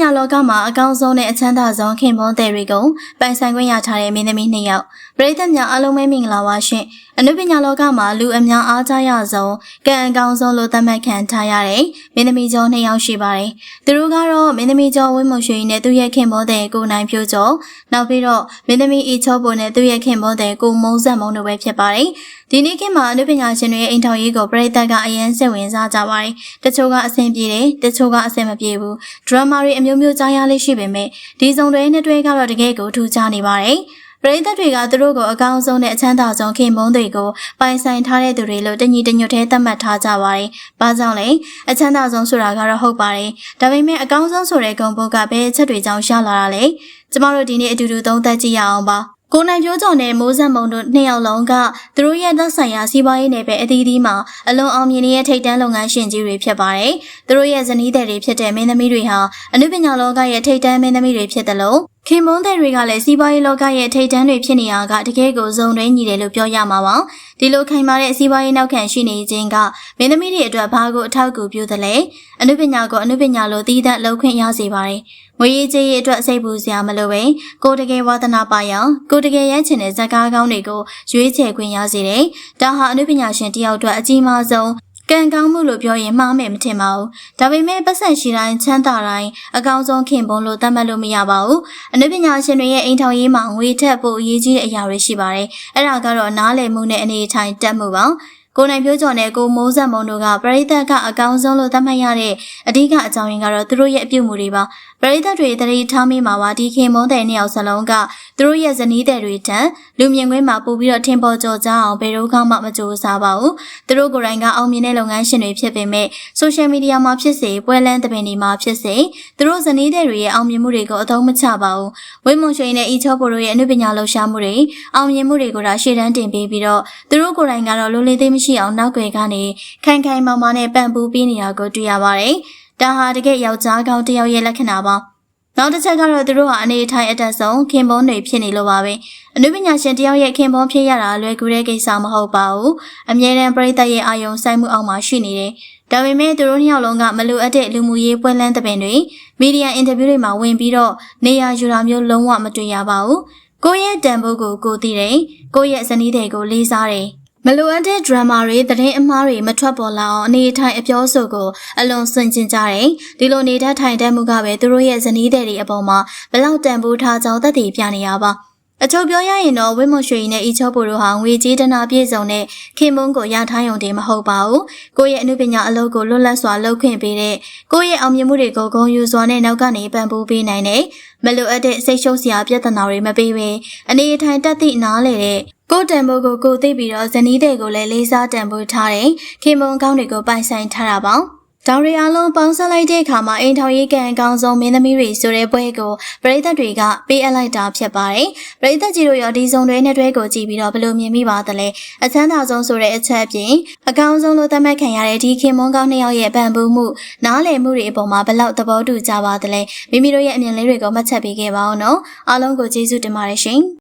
ညာလောကမှာအကောင်းဆုံးနဲ့အချမ်းသာဆုံးခင်ပွန်းတဲ့တွေကိုပိုင်ဆိုင်ခွင့်ရထားတဲ့မင်းသမီးနှစ်ယောက်ပရိသတ်များအားလုံးပဲမင်္ဂလာပါရှင် အနုပညာလောကမှာလူအများအားကြရဆုံးကံအကောင်းဆုံးလို့သတ်မှတ်ခံထားရတဲ့မင်းသမီးကျော်နှစ်ယောက်ရှိပါတယ်သူတို့ကတော့မင်းသမီးကျော်ဝင်းမွန်ရွှေနဲ့သူ့ရဲ့ခင်ပွန်းတဲ့ကိုနိုင်ဖြိုးကျော်နောက်ပြီးတော့မင်းသမီးအီချောပုံနဲ့သူ့ရဲ့ခင်ပွန်းတဲ့ကိုမုံဆက်မုံတို့ပဲဖြစ်ပါတယ်ဒီနေ့ခေတ်မှာအနုပညာရှင်တွေရဲ့အိမ်ထောင်ရေးကိုပရိသတ်ကအရင်စိတ်ဝင်စားကြပါတယ်တချို့ကအဆင်ပြေတယ်တချို့ကအဆင်မပြေဘူးဒရမာတွေအမျိုးမျိုးကြားရလေးရှိပေမဲ့ဒီစုံတွေနဲ့တွဲကတော့တကယ်ကိုထူးခြားနေပါတယ် ပရိသတ်တွေကသူတို့ကိုအကောင်းဆုံးနဲ့အချမ်းသာဆုံးခင်မုန်းတွေကိုပိုင်ဆိုင်ထားတဲ့သူတွေလို့တညီတညွတ်တည်းသတ်မှတ်ထားကြပါတယ်။ဘာကြောင့်လဲအချမ်းသာဆုံးဆိုတာကတော့ဟုတ်ပါတယ်။ဒါပေမဲ့အကောင်းဆုံးဆိုတဲ့ဂုဏ်ပုဒ်ကဘယ်အချက်တွေကြောင့်ရလာတာလဲ။ကျမတို့ဒီနေ့အတူတူသုံးသပ်ကြည့်ရအောင်ပါ။ကိုနိုင်ပြိုးကျော်နဲ့မိုးဆက်မုံတို့နှစ်ယောက်လုံးကသူတို့ရဲ့သက်ဆိုင်ရာစီးပွားရေးနယ်ပယ်အသီးသီးမှာအလွန်အောင်မြင်နေတဲ့ထိပ်တန်းလုပ်ငန်းရှင်ကြီးတွေဖြစ်ပါတယ်။သူတို့ရဲ့ဇနီးသည်တွေဖြစ်တဲ့မင်းသမီးတွေဟာအနုပညာလောကရဲ့ထိပ်တန်းမင်းသမီးတွေဖြစ်တယ်လို့ ခင်မွန်းတဲ့တွေကလည်းစီးပွားရေးလောကရဲ့ထိပ်တန်းတွေဖြစ်နေရကတကယ်ကိုဇုံတွဲညီတယ်လို့ပြောရမှာပါ။ဒီလိုခိုင်မာတဲ့စီးပွားရေးနောက်ခံရှိနေခြင်းကမင်းသမီးတွေအတွက်ဘာကိုအထောက်အကူပြုသလဲ။အနုပညာကိုအနုပညာလိုတည်တဲ့လောက်ခွင့်ရစေပါတယ်။ငွေရေးကြေးရေးအတွက်စိတ်ပူစရာမလိုပဲကိုတကယ်ဝါသနာပါရောင်ကိုတကယ်ရမ်းချင်တဲ့ဇာတ်ကားကောင်းတွေကိုရွေးချယ်ခွင့်ရစေတယ်။ဒါဟာအနုပညာရှင်တယောက်အတွက်အကြီးမားဆုံး ကံကောင်းမှုလို့ပြောရင်မှားမယ်မထင်ပါဘူး။ဒါပေမဲ့ပတ်စံရှိတိုင်းချမ်းသာတိုင်းအကောင်းဆုံးခင်ပွန်းလို့သတ်မှတ်လို့မရပါဘူး။အနုပညာရှင်တွေရဲ့အိမ်ထောင်ရေးမှာငွေထက်ပိုအရေးကြီးတဲ့အရာတွေရှိပါတယ်။အဲ့ဒါကတော့နားလည်မှုနဲ့အနေအထိုင်တက်မှုပါ။ကိုနိုင်ပြိုးကျော်နဲ့ကိုမိုးဆက်မုံတို့ကပရိသတ်ကအကောင်းဆုံးလို့သတ်မှတ်ရတဲ့အဓိကအကြောင်းရင်းကတော့သူတို့ရဲ့အပြုအမူတွေပါပရိသတ်တွေတတိထားမိမှာပါဒီခင်မုန်းတဲ့နှစ်ယောက်စလုံးက သူတို့ရဲ့ဇနီးတဲ့တွေတန်လူမြင်ကွင်းမှာပို့ပြီးတော့ထင်ပေါ်ကျော်ကြအောင်ဘယ်တော့မှမကြိုးစားပါဘူးသူတို့ကိုယ်တိုင်ကအောင်မြင်တဲ့လုပ်ငန်းရှင်တွေဖြစ်ပေမဲ့ဆိုရှယ်မီဒီယာမှာဖြစ်စေပွဲလန်းတပင်တွေမှာဖြစ်စေသူတို့ဇနီးတဲ့တွေရဲ့အောင်မြင်မှုတွေကိုအသုံးမချပါဘူးဝိမွန်ရွှေနဲ့အီချောပိုတို့ရဲ့အနုပညာလှူရှားမှုတွေအောင်မြင်မှုတွေကိုဒါရှေ့တန်းတင်ပေးပြီးတော့သူတို့ကိုယ်တိုင်ကတော့လိုလေသေးမရှိအောင်နောက်ွယ်ကနေခိုင်ခိုင်မာမာနဲ့ပံ့ပိုးပေးနေတာကိုတွေ့ရပါတယ်။ဒါဟာတကယ်ယောက်ျားကောင်းတစ်ယောက်ရဲ့လက္ခဏာပါ။ နောက်တစ်ချက်ကတော့သူတို့ဟာအနေထိုင်အတက်ဆုံးခင်ပွန်းတွေဖြစ်နေလို့ပါပဲ။အနုပညာရှင်တယောက်ရဲ့ခင်ပွန်းဖြစ်ရတာလွယ်ကူတဲ့ကိစ္စမဟုတ်ပါဘူး။အမြဲတမ်းပြိတ္တရဲ့အာယုံစိုက်မှုအောက်မှာရှိနေတယ်။ဒါပေမဲ့သူတို့နှစ်ယောက်လုံးကမလိုအပ်တဲ့လူမှုရေးပွဲလန်းတဲ့ပင်တွေမီဒီယာအင်တာဗျူးတွေမှာဝင်ပြီးတော့နေရာယူတာမျိုးလုံးဝမတွေ့ရပါဘူး။ကိုယ့်ရဲ့တန်ဖိုးကိုကိုသိတယ်။ကိုယ့်ရဲ့ဇနီးတွေကိုလေးစားတယ်။ မလိုအပ်တဲ့ drama တွေသတင်းအမှားတွေမထွက်ပေါ်လာအောင်အနေထိုင်အပြောဆိုကိုအလွန်စွန့်ကျင်ကြတယ်။ဒီလိုနေတဲ့ထိုင်တဲ့မှုကပဲသူတို့ရဲ့ဇနီးတဲ့တွေအပေါ်မှာဘလောက်တန်ဖိုးထားကြောင်းသက်သေပြနေရပါ။ အချို့ပြောရရင်တော့ဝိမွန်ရွှေနဲ့အီချောပူတို့ဟာငွေကြေးတနာပြည့်စုံတဲ့ခင်မုန်းကိုရထားရုံတည်းမဟုတ်ပါဘူး။ကိုယ့်ရဲ့အမှုပညာအလုပ်ကိုလွတ်လပ်စွာလုပ်ခွင့်ပေးတဲ့ကိုယ့်ရဲ့အောင်မြင်မှုတွေကိုဂုဏ်ယူစွာနဲ့နောက်ကနေပံ့ပိုးပေးနိုင်တဲ့မလိုအပ်တဲ့စိတ်ရှုပ်စရာပြဿနာတွေမပေးဘဲအနေအထိုင်တက်သည့်နားလေတဲ့ကိုတံမိုးကိုကိုသိပြီးတော့ဇနီးတွေကိုလည်းလေးစားတံပိုးထားတယ်ခင်မုံကောင်းတွေကိုပိုင်ဆိုင်ထားတာပေါ့ ဒေါ်ရီအားလုံးပေါင်းစပ်လိုက်တဲ့အခါမှာအိမ်ထောင်ရေးကံအကောင်းဆုံးမင်းသမီးတွေဆိုတဲ့ပွဲကိုပရိသတ်တွေကပေးအပ်လိုက်တာဖြစ်ပါတယ်။ပရိသတ်ကြီးတို့ရောဒီစုံတွေနဲ့တွဲကိုကြည့်ပြီးတော့ဘယ်လိုမြင်မိပါသလဲ။အချမ်းသာဆုံးဆိုတဲ့အချက်အပြင်အကောင်းဆုံးလို့သတ်မှတ်ခံရတဲ့ဒီခင်မွန်းကောင်းနှစ်ယောက်ရဲ့ပံ့ပိုးမှုနားလည်မှုတွေအပေါ်မှာဘယ်လောက်သဘောတူကြပါသလဲ။မိမိတို့ရဲ့အမြင်လေးတွေကိုမှတ်ချက်ပေးခဲ့ပါဦးနော်။အားလုံးကိုကျေးဇူးတင်ပါတယ်ရှင်။